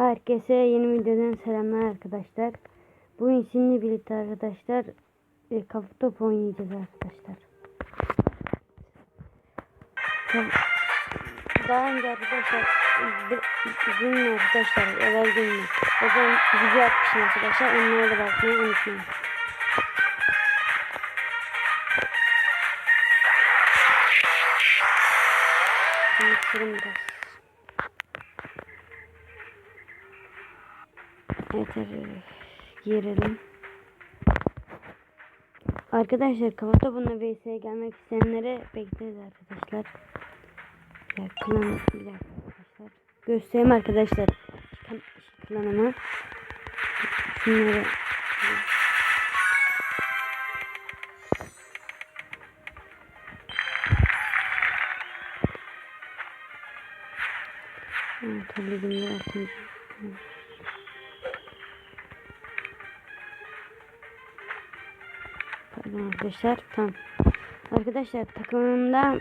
Herkese yeni videodan selamlar arkadaşlar. Bugün sizinle birlikte arkadaşlar e, kafa topu oynayacağız arkadaşlar. Daha önce arkadaşlar gün arkadaşlar evvel gün mü? O zaman video atmışım arkadaşlar. Onlara da bakmayı unutmayın. Şimdi biraz. Evet. Girelim. Arkadaşlar kafa topuna VS'ye gelmek isteyenlere bekleriz arkadaşlar. Bir dakika, klan, bir dakika arkadaşlar. Göstereyim arkadaşlar. Kan- Klanımı. Şunları. Evet, tabii bilmiyorum. Pardon arkadaşlar. Tamam. Arkadaşlar takımımda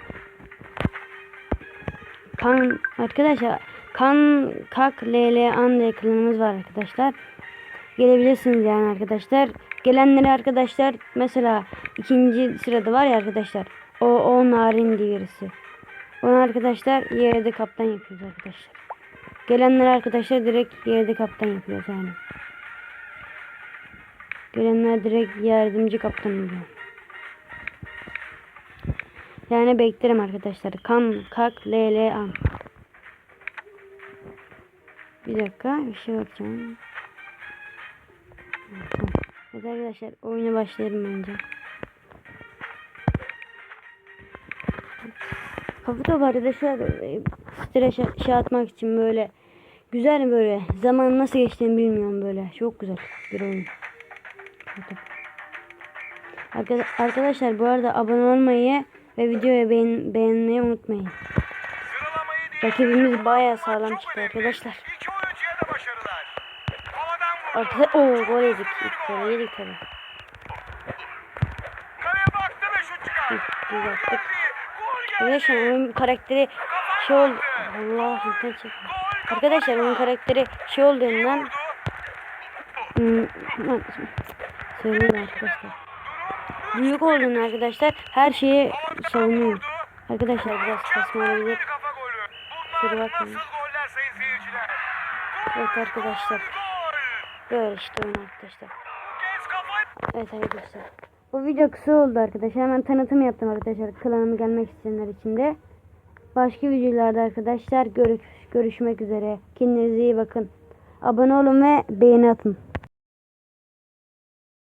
kan arkadaşlar kan kak ll an diye var arkadaşlar. Gelebilirsiniz yani arkadaşlar. Gelenleri arkadaşlar mesela ikinci sırada var ya arkadaşlar. O o narin birisi. Onu arkadaşlar yerde kaptan yapıyoruz arkadaşlar. Gelenler arkadaşlar direkt yerde kaptan yapıyoruz yani. Gelenler direkt yardımcı kaptan oluyor. Yani beklerim arkadaşlar. Kan, kak, ll, an. Bir dakika bir şey bakacağım. Evet arkadaşlar oyuna başlayalım bence. Kafa topu arkadaşlar e, stres şey atmak için böyle güzel böyle zaman nasıl geçtiğini bilmiyorum böyle çok güzel bir oyun. Arka- Arkadaşlar bu arada abone olmayı ve videoyu beğen beğenmeyi unutmayın. Rakibimiz bayağı sağlam çıktı arkadaşlar. İki oyuncuya da başarılar. Havadan vurdu. Arkadaşlar o gol yedik. İlk golü yedik. Biz Gol attık. geldi. Gol geldi. Arkadaşlar oyun karakteri şey oldu. Allah hırsız çekti. Arkadaşlar oyun karakteri şey olduğundan hmm, söyleyeyim arkadaşlar. Büyük olduğundan arkadaşlar her şeyi savunuyor. Arkadaşlar biraz kasma olabilir. Sayın seyirciler? Evet arkadaşlar. Böyle işte oyun arkadaşlar. Evet arkadaşlar. Bu video kısa oldu arkadaşlar. Hemen tanıtım yaptım arkadaşlar. Klanıma gelmek isteyenler için de. Başka videolarda arkadaşlar görüş görüşmek üzere. Kendinize iyi bakın. Abone olun ve beğeni atın.